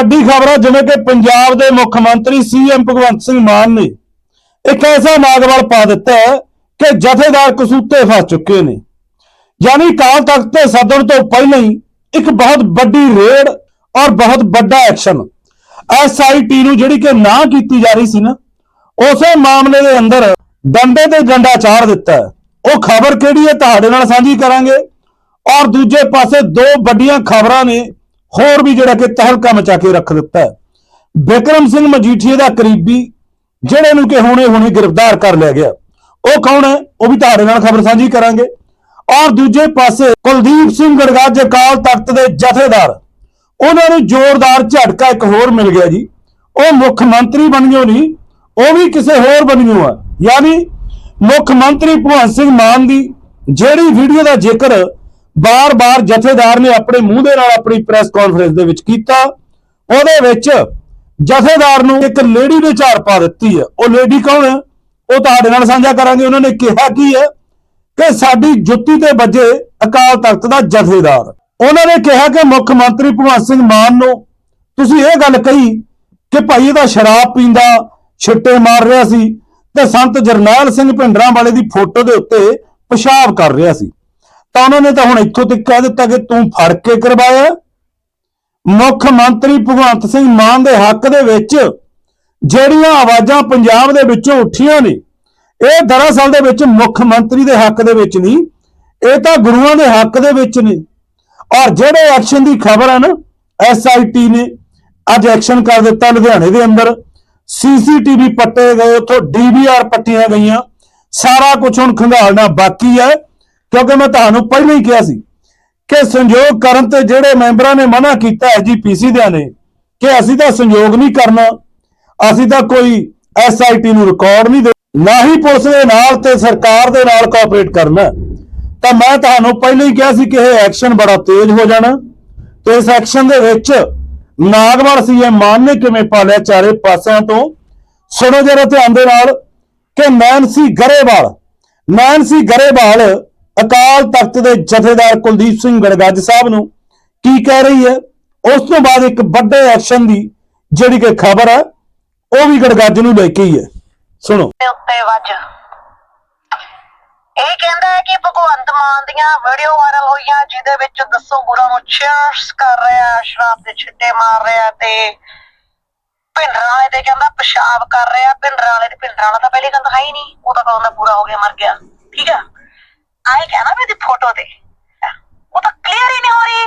ਵੱਡੀ ਖਬਰ ਹੈ ਜਿਵੇਂ ਕਿ ਪੰਜਾਬ ਦੇ ਮੁੱਖ ਮੰਤਰੀ ਸੀਐਮ ਭਗਵੰਤ ਸਿੰਘ ਮਾਨ ਨੇ ਇੱਕ ਐਸਾ ਨਾਗਵਲ ਪਾ ਦਿੱਤਾ ਕਿ ਜਥੇਦਾਰ ਕਸੂਤੇ ਫਸ ਚੁੱਕੇ ਨੇ। ਯਾਨੀ ਕਾਲ ਤਖਤ ਤੇ ਸੱਦਣ ਤੋਂ ਪਹਿਲਾਂ ਹੀ ਇੱਕ ਬਹੁਤ ਵੱਡੀ ਰੇਡ ਔਰ ਬਹੁਤ ਵੱਡਾ ਐਕਸ਼ਨ ਐਸਆਈਟੀ ਨੂੰ ਜਿਹੜੀ ਕਿ ਨਾ ਕੀਤੀ ਜਾ ਰਹੀ ਸੀ ਨਾ, ਉਸੇ ਮਾਮਲੇ ਦੇ ਅੰਦਰ ਡੰਡੇ ਤੇ ਡੰਡਾ ਚਾੜ ਦਿੱਤਾ। ਉਹ ਖਬਰ ਕਿਹੜੀ ਹੈ, ਤੁਹਾਡੇ ਨਾਲ ਸਾਂਝੀ ਕਰਾਂਗੇ। ਔਰ ਦੂਜੇ ਪਾਸੇ ਦੋ ਵੱਡੀਆਂ ਖਬਰਾਂ ਨੇ ਹੋਰ ਵੀ ਜਿਹੜਾ ਕਿ ਤਹਿਲਕਾ ਮਚਾ ਕੇ ਰੱਖ ਦਿੱਤਾ ਹੈ। ਵਿਕਰਮ ਸਿੰਘ ਮਜੀਠੀਏ ਦਾ ਕਰੀਬੀ, ਜਿਹੜੇ ਨੂੰ ਕਿ ਹੁਣੇ ਹੁਣੇ ਗ੍ਰਿਫਤਾਰ ਕਰ ਲਿਆ ਗਿਆ। ਉਹ ਕੌਣ ਹੈ? ਉਹ ਵੀ ਤੁਹਾਡੇ ਨਾਲ ਖਬਰ ਸਾਂਝੀ ਕਰਾਂਗੇ। ਔਰ ਦੂਜੇ ਪਾਸੇ ਕੁਲਦੀਪ ਸਿੰਘ ਗੜਗਾਜ ਅਕਾਲ ਤਖਤ ਦੇ ਜਥੇਦਾਰ। ਉਹਨਾਂ ਨੂੰ ਜ਼ੋਰਦਾਰ ਝਟਕਾ ਇੱਕ ਹੋਰ ਮਿਲ ਗਿਆ ਜੀ। ਉਹ ਮੁੱਖ ਮੰਤਰੀ ਬਣ ਗਿਓ ਨਹੀਂ, ਉਹ ਵੀ ਕਿਸੇ ਹੋਰ ਬਣ ਗਿਓ ਆ। ਯਾਨੀ ਮੁੱਖ ਮੰਤਰੀ ਭਗਵੰਤ ਸਿੰਘ ਮਾਨ ਦੀ ਜਿਹੜੀ ਵੀਡੀਓ ਦਾ ਜ਼ਿਕਰ ਬਾਰ-ਬਾਰ ਜਥੇਦਾਰ ਨੇ ਆਪਣੇ ਮੂੰਹ ਦੇ ਨਾਲ ਆਪਣੀ ਪ੍ਰੈਸ ਕਾਨਫਰੰਸ ਦੇ ਵਿੱਚ ਕੀਤਾ। ਉਹਦੇ ਵਿੱਚ ਜਥੇਦਾਰ ਨੂੰ ਇੱਕ ਲੇਡੀ ਨੇ ਝਾੜ ਪਾ ਦਿੱਤੀ ਹੈ। ਉਹ ਲੇਡੀ ਕੌਣ ਹੈ? ਉਹ ਤੁਹਾਡੇ ਨਾਲ ਸਾਂਝਾ ਕਰਾਂਗੇ। ਉਹਨਾਂ ਨੇ ਕਿਹਾ ਕੀ ਹੈ? ਕਿ ਸਾਡੀ ਜੁੱਤੀ ਤੇ ਵੱਜੇ ਅਕਾਲ ਤਖਤ ਦਾ ਜਥੇਦਾਰ। ਉਹਨਾਂ ਨੇ ਕਿਹਾ ਕਿ ਮੁੱਖ ਮੰਤਰੀ ਭਗਵੰਤ ਸਿੰਘ ਮਾਨ ਨੂੰ ਤੁਸੀਂ ਇਹ ਗੱਲ ਕਹੀ ਕਿ ਭਾਈ ਇਹਦਾ ਸ਼ਰਾਬ ਪੀਂਦਾ, ਛਿੱਟੇ ਮਾਰ ਰਿਹਾ ਸੀ ਤੇ ਸੰਤ ਜਰਨੈਲ ਸਿੰਘ ਭਿੰਡਰਾਂ ਵਾਲੇ ਦੀ ਫੋਟੋ ਦੇ ਉੱਤੇ ਪਿਸ਼ਾਬ ਕਰ ਰਿਹਾ ਸੀ। ਤਾਂ ਉਹਨਾਂ ਨੇ ਤਾਂ ਹੁਣ ਇੱਥੋਂ ਤੱਕ ਕਹਿ ਦਿੱਤਾ ਕਿ ਤੂੰ ਫੜ ਕੇ ਕਰਵਾਇਆ। ਮੁੱਖ ਮੰਤਰੀ ਭਗਵੰਤ ਸਿੰਘ ਮਾਨ ਦੇ ਹੱਕ ਦੇ ਵਿੱਚ ਜਿਹੜੀਆਂ ਆਵਾਜ਼ਾਂ ਪੰਜਾਬ ਦੇ ਵਿੱਚੋਂ ਉੱਠੀਆਂ ਨੇ, ਇਹ ਦਰਅਸਲ ਦੇ ਵਿੱਚ ਮੁੱਖ ਮੰਤਰੀ ਦੇ ਹੱਕ ਦੇ ਵਿੱਚ ਨਹੀਂ, ਇਹ ਤਾਂ ਗੁਰੂਆਂ ਦੇ ਹੱਕ ਦੇ ਵਿੱਚ ਨੇ। ਔਰ ਜਿਹੜੇ ਐਕਸ਼ਨ ਦੀ ਖਬਰ ਹੈ ਨਾ ਐਸਆਈਟੀ ਨੇ ਅੱਜ ਐਕਸ਼ਨ ਕਰ ਦਿੱਤਾ ਲੁਧਿਆਣੇ ਦੇ ਅੰਦਰ। ਸੀਸੀਟੀਵੀ ਪੱਟੇ ਗਏ, ਉੱਥੋਂ ਡੀਵੀਆਰ ਪੱਟੀਆਂ ਗਈਆਂ। ਸਾਰਾ ਕੁਝ ਹੁਣ ਖੰਗਾਲਣਾ ਬਾਕੀ ਹੈ। ਕਿਉਂਕਿ ਮੈਂ ਤੁਹਾਨੂੰ ਪਹਿਲਾਂ ਹੀ ਕਿਹਾ ਸੀ ਕਿ ਸੰਯੋਗ ਕਰਨ ਤੇ ਜਿਹੜੇ ਮੈਂਬਰਾਂ ਨੇ ਮਨਾ ਕੀਤਾ ਐਸਜੀਪੀਸੀ ਦਿਆਂ ਨੇ ਕਿ ਅਸੀਂ ਤਾਂ ਸੰਯੋਗ ਨਹੀਂ ਕਰਨਾ, ਅਸੀਂ ਤਾਂ ਕੋਈ ਐਸਆਈਟੀ ਨੂੰ ਰਿਕਾਰਡ ਨਹੀਂ ਦੇ ਨਾ ਹੀ ਪੁਲਿਸ ਦੇ ਨਾਲ ਤੇ ਸਰਕਾਰ ਦੇ ਨਾਲ ਕੋਆਪਰੇਟ ਕਰਨਾ। ਤਾਂ ਮੈਂ ਤੁਹਾਨੂੰ ਪਹਿਲਾਂ ਹੀ ਕਿਹਾ ਸੀ ਕਿ ਇਹ ਐਕਸ਼ਨ ਬੜਾ ਤੇਜ਼ ਹੋ ਜਾਣਾ ਤੇ ਇਸ ਐਕਸ਼ਨ ਦੇ ਵਿੱਚ ਨਾਗਵਰ ਸੀਐਮ ਮਾਨ ਨੇ ਕਿਵੇਂ ਪਾਲਿਆ ਚਾਰੇ ਪਾਸਿਆਂ ਤੋਂ? ਸੁਣੋ ਜਰਾ ਧਿਆਨ ਦੇ ਨਾਲ ਕਿ ਨੈਨਸੀ ਗਰੇਵਾਲ ਨੈਨਸੀ ਗਰੇਵਾਲ ਅਕਾਲ ਤਖਤ ਦੇ ਜਥੇਦਾਰ ਕੁਲਦੀਪ ਸਿੰਘ ਗੜਗੱਜ ਸਾਹਿਬ ਨੂੰ ਕੀ ਕਹਿ ਰਹੀ ਹੈ? ਉਸ ਤੋਂ ਬਾਅਦ ਇੱਕ ਵੱਡੇ ਐਕਸ਼ਨ ਦੀ ਜਿਹੜੀ ਕਿ ਖਬਰ ਹੈ ਉਹ ਵੀ ਗੜਗੱਜ ਨੂੰ ਲੈ ਕੇ ਹੀ ਹੈ। ਸੁਣੋ। ਉੱਤੇ ਵੱਜ। ਇਹ ਕਹਿੰਦਾ ਹੈ ਕਿ ਭਗਵੰਤ ਮਾਨ ਦੀਆਂ ਵੀਡੀਓ ਵਾਇਰਲ ਹੋਈਆਂ, ਜਿਹਦੇ ਵਿੱਚ ਦੱਸੋ ਗੁਰਾਂ ਨੂੰ ਚੀਅਰਸ ਕਰ ਰਿਹਾ ਸ਼ਰਾਬ ਦੇ ਛਿੱਟੇ ਮਾਰ ਰਿਹਾ ਤੇ ਭਿੰਡਰਾਂ ਵਾਲੇ ਤੇ ਕਹਿੰਦਾ ਪਿਸ਼ਾਬ ਕਰ ਰਿਹਾ ਭਿੰਡਰਾਂ ਵਾਲੇ ਤੇ ਭਿੰਡਰਾਂ ਵਾਲਾ ਤਾਂ ਪਹਿਲੇ ਕਹਿੰਦਾ ਹੈ ਹੀ ਨਹੀਂ। ਉਹ ਤਾਂ ਕਹਿੰਦਾ ਪੂਰਾ ਹੋ ਗਿਆ, ਮਰ ਗਿਆ। ਠੀਕ ਆ ਆਏ ਕਹਿਣਾ ਵੀ ਦੀ ਫੋਟੋ ਤੇ। ਉਹ ਤਾਂ ਕਲੀਅਰ ਹੀ ਨਹੀਂ ਹੋ ਰਹੀ।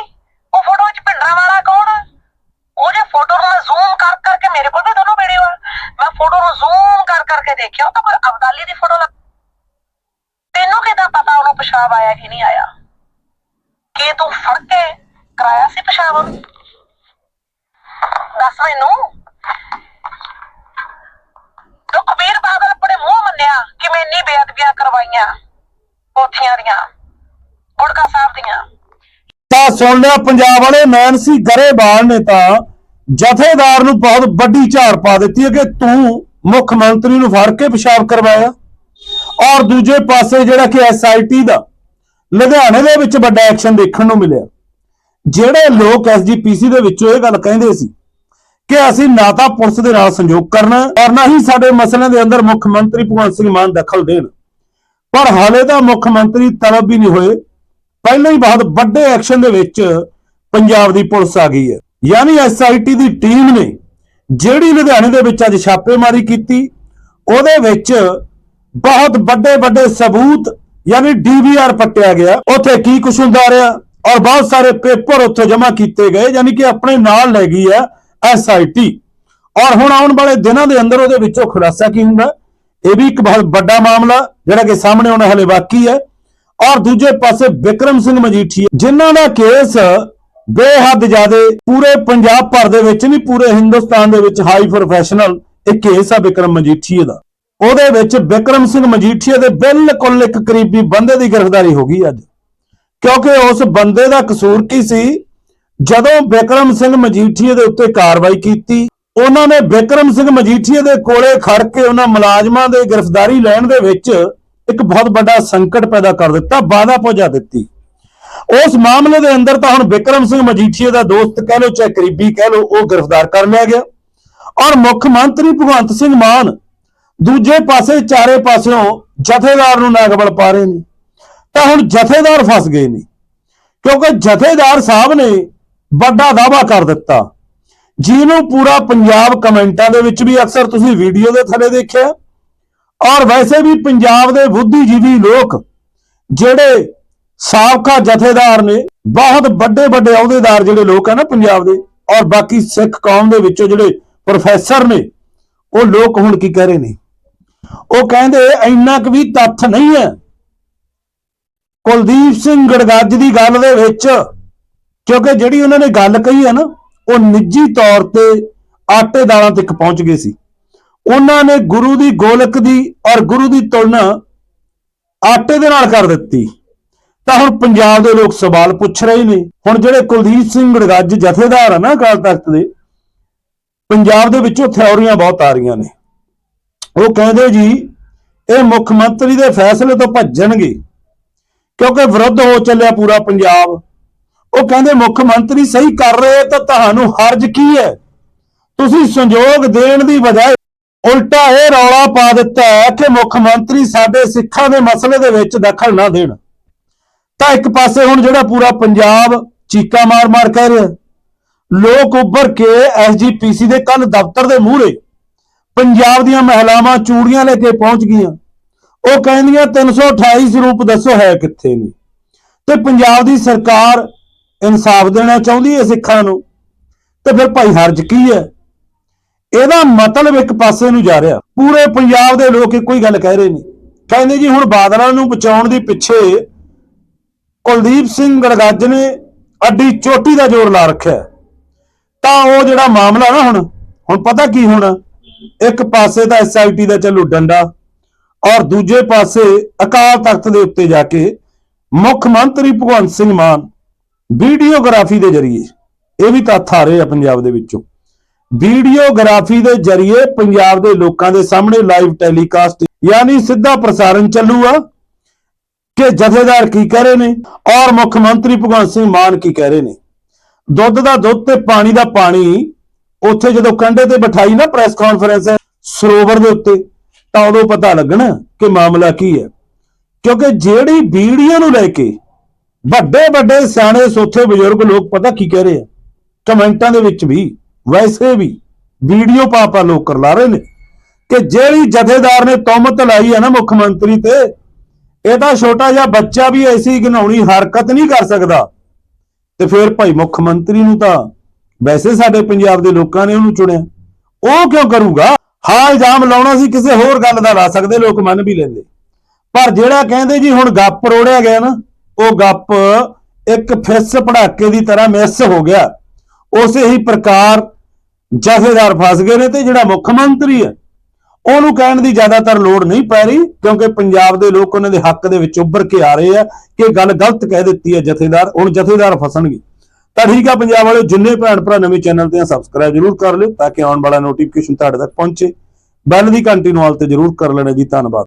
ਉਹ ਫੋਟੋ ਵਿੱਚ ਭਿੰਡਰਾਂ ਵਾਲਾ ਕੌਣ? ਉਹ ਜੇ ਫੋਟੋ ਨੂੰ ਮੈਂ ਜ਼ੂਮ ਕਰ ਕਰਕੇ ਮੇਰੇ ਕੋਲ ਵੀ ਦੋਨੋਂ ਵੀਡੀਓ ਆ ਮੈਂ ਫੋਟੋ ਨੂੰ ਜ਼ੂਮ ਕਰ ਕਰਕੇ ਦੇਖਿਆ, ਉਹ ਤਾਂ ਕੋਈ ਅਬਦਾਲੀ ਦੀ ਫੋਟੋ ਲੱਗ ਤੈਨੂੰ ਕਿਦਾਂ ਪਤਾ ਉਹਨੂੰ ਪਿਸ਼ਾਬ ਆਇਆ ਕਿ ਨਹੀਂ ਆਇਆ ਕੀ ਤੂੰ ਫੜ ਕੇ ਕਰਾਇਆ ਸੀ ਪਿਸ਼ਾਬ ਉਹਨੂੰ? ਦੱਸ ਮੈਨੂੰ ਸੁਖਬੀਰ ਬਾਦਲ ਆਪਣੇ ਮੂੰਹ ਮੰਨਿਆ ਕਿ ਮੈਂ ਇੰਨੀ ਬੇਅਦਬੀਆਂ ਕਰਵਾਈਆਂ ਕੋਠੀਆਂ ਦੀਆਂ ਗੁੜਕਾ ਸਾਹਿਬ ਦੀਆਂ। ਤਾਂ ਸੁਣ ਲਿਆ ਪੰਜਾਬ ਵਾਲੇ, ਨੈਨਸੀ ਗਰੇਵਾਲ ਨੇ ਤਾਂ ਜਥੇਦਾਰ ਨੂੰ ਬਹੁਤ ਵੱਡੀ ਝਾੜ ਪਾ ਦਿੱਤੀ ਹੈ ਕਿ ਤੂੰ ਮੁੱਖ ਮੰਤਰੀ ਨੂੰ ਫੜ ਕੇ ਪਿਸ਼ਾਬ ਕਰਵਾਇਆ। ਔਰ ਦੂਜੇ ਪਾਸੇ ਜਿਹੜਾ ਕਿ ਐਸਆਈਟੀ ਦਾ ਲੁਧਿਆਣੇ ਦੇ ਵਿੱਚ ਵੱਡਾ ਐਕਸ਼ਨ ਦੇਖਣ ਨੂੰ ਮਿਲਿਆ। ਜਿਹੜੇ ਲੋਕ ਐਸਜੀਪੀਸੀ ਦੇ ਵਿੱਚੋਂ ਇਹ ਗੱਲ ਕਹਿੰਦੇ ਸੀ ਕਿ ਅਸੀਂ ਨਾ ਤਾਂ ਪੁਲਿਸ ਦੇ ਨਾਲ ਸੰਯੋਗ ਕਰਨਾ ਔਰ ਨਾ ਹੀ ਸਾਡੇ ਮਸਲਿਆਂ ਦੇ ਅੰਦਰ ਮੁੱਖ ਮੰਤਰੀ ਭਗਵੰਤ ਸਿੰਘ ਮਾਨ ਦਖਲ ਦੇਣ। ਪਰ ਹਾਲੇ ਤਾਂ ਮੁੱਖ ਮੰਤਰੀ ਤਲਬ ਵੀ ਨਹੀਂ ਹੋਏ। ਪਹਿਲਾਂ ਹੀ ਬਹੁਤ ਵੱਡੇ ਐਕਸ਼ਨ ਦੇ ਵਿੱਚ ਪੰਜਾਬ ਦੀ ਪੁਲਿਸ ਆ ਗਈ ਹੈ। ਯਾਨੀ ਐਸਆਈਟੀ ਦੀ ਟੀਮ ਨੇ ਜਿਹੜੀ ਲੁਧਿਆਣੇ ਦੇ ਵਿੱਚ ਅੱਜ ਛਾਪੇਮਾਰੀ ਕੀਤੀ, ਉਹਦੇ ਵਿੱਚ ਬਹੁਤ ਵੱਡੇ ਵੱਡੇ ਸਬੂਤ ਯਾਨੀ ਡੀਵੀਆਰ ਪੱਟਿਆ ਗਿਆ। ਉੱਥੇ ਕੀ ਕੁਛ ਹੁੰਦਾ ਰਿਹਾ ਔਰ ਬਹੁਤ ਸਾਰੇ ਪੇਪਰ ਉੱਥੇ ਜਮ੍ਹਾਂ ਕੀਤੇ ਗਏ, ਯਾਨੀ ਕਿ ਆਪਣੇ ਨਾਲ ਲੈ ਗਈ ਹੈ ਐਸਆਈਟੀ ਔਰ ਹੁਣ ਆਉਣ ਵਾਲੇ ਦਿਨਾਂ ਦੇ ਅੰਦਰ ਉਹਦੇ ਵਿੱਚੋਂ ਖੁਲਾਸਾ ਕੀ ਹੁੰਦਾ? ਇਹ ਵੀ ਇੱਕ ਬਹੁਤ ਵੱਡਾ ਮਾਮਲਾ ਜਿਹੜਾ ਕਿ ਸਾਹਮਣੇ ਆਉਣਾ ਹਲੇ ਬਾਕੀ ਹੈ। ਔਰ ਦੂਜੇ ਪਾਸੇ ਵਿਕਰਮ ਸਿੰਘ ਮਜੀਠੀਆ ਜਿਨ੍ਹਾਂ ਦਾ ਕੇਸ ਬੇਹੱਦ ਜ਼ਿਆਦੇ ਪੂਰੇ ਪੰਜਾਬ ਭਰ ਦੇ ਵਿੱਚ ਨਹੀਂ, ਪੂਰੇ ਹਿੰਦੁਸਤਾਨ ਦੇ ਵਿੱਚ ਹਾਈ ਪ੍ਰੋਫੈਸ਼ਨਲ ਇਹ ਕੇਸ ਆ ਵਿਕਰਮ ਮਜੀਠੀਆ ਦਾ। ਉਹਦੇ ਵਿੱਚ ਵਿਕਰਮ ਸਿੰਘ ਮਜੀਠੀਆ ਦੇ ਬਿਲਕੁਲ ਇੱਕ ਕਰੀਬੀ ਬੰਦੇ ਦੀ ਗ੍ਰਿਫਤਾਰੀ ਹੋ ਗਈ ਅੱਜ। ਕਿਉਂਕਿ ਉਸ ਬੰਦੇ ਦਾ ਕਸੂਰ ਕੀ ਸੀ? ਜਦੋਂ ਵਿਕਰਮ ਸਿੰਘ ਮਜੀਠੀਆ ਦੇ ਉੱਤੇ ਕਾਰਵਾਈ ਕੀਤੀ ਉਹਨਾਂ ਨੇ ਵਿਕਰਮ ਸਿੰਘ ਮਜੀਠੀਏ ਦੇ ਕੋਲੇ ਖੜ ਕੇ ਉਹਨਾਂ ਮੁਲਾਜ਼ਮਾਂ ਦੇ ਗ੍ਰਿਫਤਾਰੀ ਲੈਣ ਦੇ ਵਿੱਚ ਇੱਕ ਬਹੁਤ ਵੱਡਾ ਸੰਕਟ ਪੈਦਾ ਕਰ ਦਿੱਤਾ ਬਾਧਾ ਪਹੁੰਚਾ ਦਿੱਤੀ। ਉਸ ਮਾਮਲੇ ਦੇ ਅੰਦਰ ਤਾਂ ਹੁਣ ਵਿਕਰਮ ਸਿੰਘ ਮਜੀਠੀਏ ਦਾ ਦੋਸਤ ਕਹਿ ਲੋ ਚਾਹੇ ਕਰੀਬੀ ਕਹਿ ਲੋ ਉਹ ਗ੍ਰਿਫਤਾਰ ਕਰ ਲਿਆ ਗਿਆ। ਔਰ ਮੁੱਖ ਮੰਤਰੀ ਭਗਵੰਤ ਸਿੰਘ ਮਾਨ ਦੂਜੇ ਪਾਸੇ, ਚਾਰੇ ਪਾਸਿਓਂ ਜਥੇਦਾਰ ਨੂੰ ਨਾਗਵਲ ਪਾ ਰਹੇ ਨੇ। ਤਾਂ ਹੁਣ ਜਥੇਦਾਰ ਫਸ ਗਏ ਨੇ। ਕਿਉਂਕਿ ਜਥੇਦਾਰ ਸਾਹਿਬ ਨੇ ਵੱਡਾ ਦਾਅਵਾ ਕਰ ਦਿੱਤਾ। ਜਿਹਨੂੰ ਪੂਰਾ ਪੰਜਾਬ ਕਮੈਂਟਾਂ ਦੇ ਵਿੱਚ ਵੀ ਅਕਸਰ ਤੁਸੀਂ ਵੀਡੀਓ ਦੇ ਥੱਲੇ ਦੇਖਿਆ ਔਰ ਵੈਸੇ ਵੀ ਪੰਜਾਬ ਦੇ ਬੁੱਧੀਜੀਵੀ ਲੋਕ ਜਿਹੜੇ ਸਾਬਕਾ ਜਥੇਦਾਰ ਨੇ, ਬਹੁਤ ਵੱਡੇ ਵੱਡੇ ਅਹੁਦੇਦਾਰ ਜਿਹੜੇ ਲੋਕ ਆ ਨਾ ਪੰਜਾਬ ਦੇ, ਔਰ ਬਾਕੀ ਸਿੱਖ ਕੌਮ ਦੇ ਵਿੱਚੋਂ ਜਿਹੜੇ ਪ੍ਰੋਫੈਸਰ ਨੇ, ਉਹ ਲੋਕ ਹੁਣ ਕੀ ਕਹਿ ਰਹੇ ਨੇ? ਉਹ ਕਹਿੰਦੇ ਇੰਨਾ ਕੁ ਵੀ ਤੱਥ ਨਹੀਂ ਹੈ। ਕੁਲਦੀਪ ਸਿੰਘ ਗੜਗੱਜ ਦੀ ਗੱਲ ਦੇ ਵਿੱਚ, ਕਿਉਂਕਿ ਜਿਹੜੀ ਉਹਨਾਂ ਨੇ ਗੱਲ ਕਹੀ ਹੈ ਨਾ ਉਹ ਨਿੱਜੀ ਤੌਰ ਤੇ ਆਟੇਦਾਰਾਂ ਤੱਕ ਪਹੁੰਚ ਗਏ ਸੀ। ਉਹਨਾਂ ਨੇ ਗੁਰੂ ਦੀ ਗੋਲਕ ਦੀ ਔਰ ਗੁਰੂ ਦੀ ਤੁਲਨਾ ਆਟੇ ਦੇ ਨਾਲ ਕਰ ਦਿੱਤੀ। ਤਾਂ ਹੁਣ ਪੰਜਾਬ ਦੇ ਲੋਕ ਸਵਾਲ ਪੁੱਛ ਰਹੇ ਨੇ। ਹੁਣ ਜਿਹੜੇ ਕੁਲਦੀਪ ਸਿੰਘ ਗੜਗੱਜ ਜਥੇਦਾਰ ਆ ਨਾ ਅਕਾਲ ਤਖਤ ਦੇ, ਪੰਜਾਬ ਦੇ ਵਿੱਚੋਂ ਥਿਉਰੀਆਂ ਬਹੁਤ ਆ ਰਹੀਆਂ ਨੇ। ਉਹ ਕਹਿੰਦੇ ਜੀ, ਇਹ ਮੁੱਖ ਮੰਤਰੀ ਦੇ ਫੈਸਲੇ ਤੋਂ ਭੱਜਣਗੇ। ਕਿਉਂਕਿ ਵਿਰੁੱਧ ਹੋ ਚੱਲਿਆ ਪੂਰਾ ਪੰਜਾਬ। ਉਹ ਕਹਿੰਦੇ ਮੁੱਖ ਮੰਤਰੀ ਸਹੀ ਕਰ ਰਹੇ ਤਾਂ ਤੁਹਾਨੂੰ ਹਰਜ ਕੀ ਹੈ? ਤੁਸੀਂ ਸੰਯੋਗ ਦੇਣ ਦੀ ਬਜਾਏ ਉਲਟਾ ਇਹ ਰੌਲਾ ਪਾ ਦਿੱਤਾ ਹੈ ਕਿ ਮੁੱਖ ਮੰਤਰੀ ਸਾਡੇ ਸਿੱਖਾਂ ਦੇ ਮਸਲੇ ਦੇ ਵਿੱਚ ਦਖਲ ਨਾ ਦੇਣ। ਤਾਂ ਇੱਕ ਪਾਸੇ ਹੁਣ ਜਿਹੜਾ ਪੂਰਾ ਪੰਜਾਬ ਚੀਕਾ ਮਾਰ-ਮਾਰ ਕਹਿ ਰਿਹਾ ਲੋਕ ਉੱਭਰ ਕੇ ਐਸਜੀਪੀਸੀ ਦੇ ਕੱਲ ਦਫ਼ਤਰ ਦੇ ਮੂਹਰੇ ਪੰਜਾਬ ਦੀਆਂ ਮਹਿਲਾਵਾਂ ਚੂੜੀਆਂ ਲੈ ਕੇ ਪਹੁੰਚ ਗਈਆਂ। ਉਹ ਕਹਿੰਦੀਆਂ 328 ਸਰੂਪ ਦੱਸੋ ਹੈ ਕਿੱਥੇ ਨੇ? ਤੇ ਪੰਜਾਬ ਦੀ ਸਰਕਾਰ ਇਨਸਾਫ ਦੇਣਾ ਚਾਹੁੰਦੀ ਹੈ ਸਿੱਖਾਂ ਨੂੰ, ਤੇ ਫਿਰ ਭਾਈ ਹਰਜ ਕੀ ਹੈ? ਇਹਦਾ ਮਤਲਬ ਇੱਕ ਪਾਸੇ ਨੂੰ ਜਾ ਰਿਹਾ। ਪੂਰੇ ਪੰਜਾਬ ਦੇ ਲੋਕ ਇੱਕੋ ਹੀ ਗੱਲ ਕਹਿ ਰਹੇ ਨੇ। ਕਹਿੰਦੇ ਜੀ ਹੁਣ ਬਾਦਲਾਂ ਨੂੰ ਬਚਾਉਣ ਦੇ ਪਿੱਛੇ ਕੁਲਦੀਪ ਸਿੰਘ ਗੜਗੱਜ ਨੇ ਅੱਡੀ ਚੋਟੀ ਦਾ ਜ਼ੋਰ ਲਾ ਰੱਖਿਆ। ਤਾਂ ਉਹ ਜਿਹੜਾ ਮਾਮਲਾ ਨਾ ਹੁਣ ਹੁਣ ਪਤਾ ਕੀ ਹੋਣਾ? ਇੱਕ ਪਾਸੇ ਤਾਂ ਐਸਆਈਟੀ ਦਾ ਚੱਲੂ ਡੰਡਾ ਔਰ ਦੂਜੇ ਪਾਸੇ ਅਕਾਲ ਤਖਤ ਦੇ ਉੱਤੇ ਜਾ ਕੇ ਮੁੱਖ ਮੰਤਰੀ ਭਗਵੰਤ ਸਿੰਘ ਮਾਨ ਵੀਡੀਓਗ੍ਰਾਫੀ ਦੇ ਜ਼ਰੀਏ, ਇਹ ਵੀ ਤੱਥ ਆ ਰਹੇ ਆ ਪੰਜਾਬ ਦੇ ਵਿੱਚੋਂ। ਵੀਡੀਓਗ੍ਰਾਫੀ ਦੇ ਜ਼ਰੀਏ ਪੰਜਾਬ ਦੇ ਲੋਕਾਂ ਦੇ ਸਾਹਮਣੇ ਲਾਈਵ ਟੈਲੀਕਾਸਟ ਯਾਨੀ ਸਿੱਧਾ ਪ੍ਰਸਾਰਣ ਚੱਲੂਗਾ ਕਿ ਜਥੇਦਾਰ ਕੀ ਕਹਿ ਰਹੇ ਨੇ ਔਰ ਮੁੱਖ ਮੰਤਰੀ ਭਗਵੰਤ ਸਿੰਘ ਮਾਨ ਕੀ ਕਹਿ ਰਹੇ ਨੇ। ਦੁੱਧ ਦਾ ਦੁੱਧ ਤੇ ਪਾਣੀ ਦਾ ਪਾਣੀ, ਉੱਥੇ ਜਦੋਂ ਕੰਢੇ ਤੇ ਬਿਠਾਈ ਨਾ ਪ੍ਰੈਸ ਕਾਨਫਰੰਸ ਸਰੋਵਰ ਦੇ ਉੱਤੇ, ਤਾਂ ਉਦੋਂ ਪਤਾ ਲੱਗਣਾ ਕਿ ਮਾਮਲਾ ਕੀ ਹੈ। ਕਿਉਂਕਿ ਜਿਹੜੀ ਵੀਡੀਓ ਨੂੰ ਲੈ ਕੇ ਵੱਡੇ ਵੱਡੇ ਸਿਆਣੇ ਸੋਥੇ ਬਜ਼ੁਰਗ ਲੋਕ ਪਤਾ ਕੀ ਕਹਿ ਰਹੇ ਆ? ਕਮੈਂਟਾਂ ਦੇ ਵਿੱਚ ਵੀ, ਵੈਸੇ ਵੀ ਵੀਡੀਓ ਪਾਪਾ ਲੋਕ ਕਰ ਲਾ ਰਹੇ ਨੇ ਕਿ ਜਿਹੜੀ ਜਥੇਦਾਰ ਨੇ ਤੌਮਤ ਲਾਈ ਹੈ ਨਾ ਮੁੱਖ ਮੰਤਰੀ ਤੇ ਇਹ ਤਾਂ ਛੋਟਾ ਜਿਹਾ ਬੱਚਾ ਵੀ ਐਸੀ ਘਿਨਾਉਣੀ ਹਰਕਤ ਨਹੀਂ ਕਰ ਸਕਦਾ। ਤੇ ਫਿਰ ਭਾਈ ਮੁੱਖ ਮੰਤਰੀ ਨੂੰ ਤਾਂ ਵੈਸੇ ਸਾਡੇ ਪੰਜਾਬ ਦੇ ਲੋਕਾਂ ਨੇ ਉਹਨੂੰ ਚੁਣਿਆ। ਉਹ ਕਿਉਂ ਕਰੂਗਾ? ਹਾਂ ਇਲਜ਼ਾਮ ਲਾਉਣਾ ਸੀ, ਕਿਸੇ ਹੋਰ ਗੱਲ ਦਾ ਲਾ ਸਕਦੇ ਲੋਕ ਮੰਨ ਵੀ ਲੈਂਦੇ। ਪਰ ਜਿਹੜਾ ਕਹਿੰਦੇ ਜੀ ਹੁਣ ਗੱਪ ਰੋੜਿਆ ਗਿਆ ਨਾ ਉਹ ਗੱਪ ਇੱਕ ਫਿਸ ਪੜਾਕੇ ਦੀ ਤਰ੍ਹਾਂ ਮਿਸ ਹੋ ਗਿਆ। ਉਸੇ ਹੀ ਪ੍ਰਕਾਰ ਜਥੇਦਾਰ ਫਸ ਗਏ ਨੇ ਤੇ ਜਿਹੜਾ ਮੁੱਖ ਮੰਤਰੀ ਹੈ, ਉਹਨੂੰ ਕਹਿਣ ਦੀ ਜ਼ਿਆਦਾਤਰ ਲੋੜ ਨਹੀਂ ਪੈ ਰਹੀ, ਕਿਉਂਕਿ ਪੰਜਾਬ ਦੇ ਲੋਕ ਉਹਨਾਂ ਦੇ ਹੱਕ ਦੇ ਵਿੱਚ ਉੱਭਰ ਕੇ ਆ ਰਹੇ ਆ ਕਿ ਗੱਲ ਗਲਤ ਕਹਿ ਦਿੱਤੀ ਹੈ ਜਥੇਦਾਰ, ਹੁਣ ਜਥੇਦਾਰ ਫਸਣਗੇ। ਤਾਂ ਠੀਕ ਆ ਪੰਜਾਬ ਵਾਲਿਓ, ਜਿੰਨੇ ਭੈਣ ਭਰਾ ਨਵੇਂ ਚੈਨਲ ਤੇ ਆ ਸਬਸਕ੍ਰਾਈਬ ਜਰੂਰ ਕਰ ਲਿਓ, ਤਾਂ ਕਿ ਆਉਣ ਵਾਲਾ ਨੋਟੀਫਿਕੇਸ਼ਨ ਤੁਹਾਡੇ ਤੱਕ ਪਹੁੰਚੇ। ਬੈਲ ਦੀ ਘੰਟੀ ਨੂੰ ਆਲ ਤੇ ਜਰੂਰ ਕਰ ਲੈਣਾ ਜੀ, ਧੰਨਵਾਦ।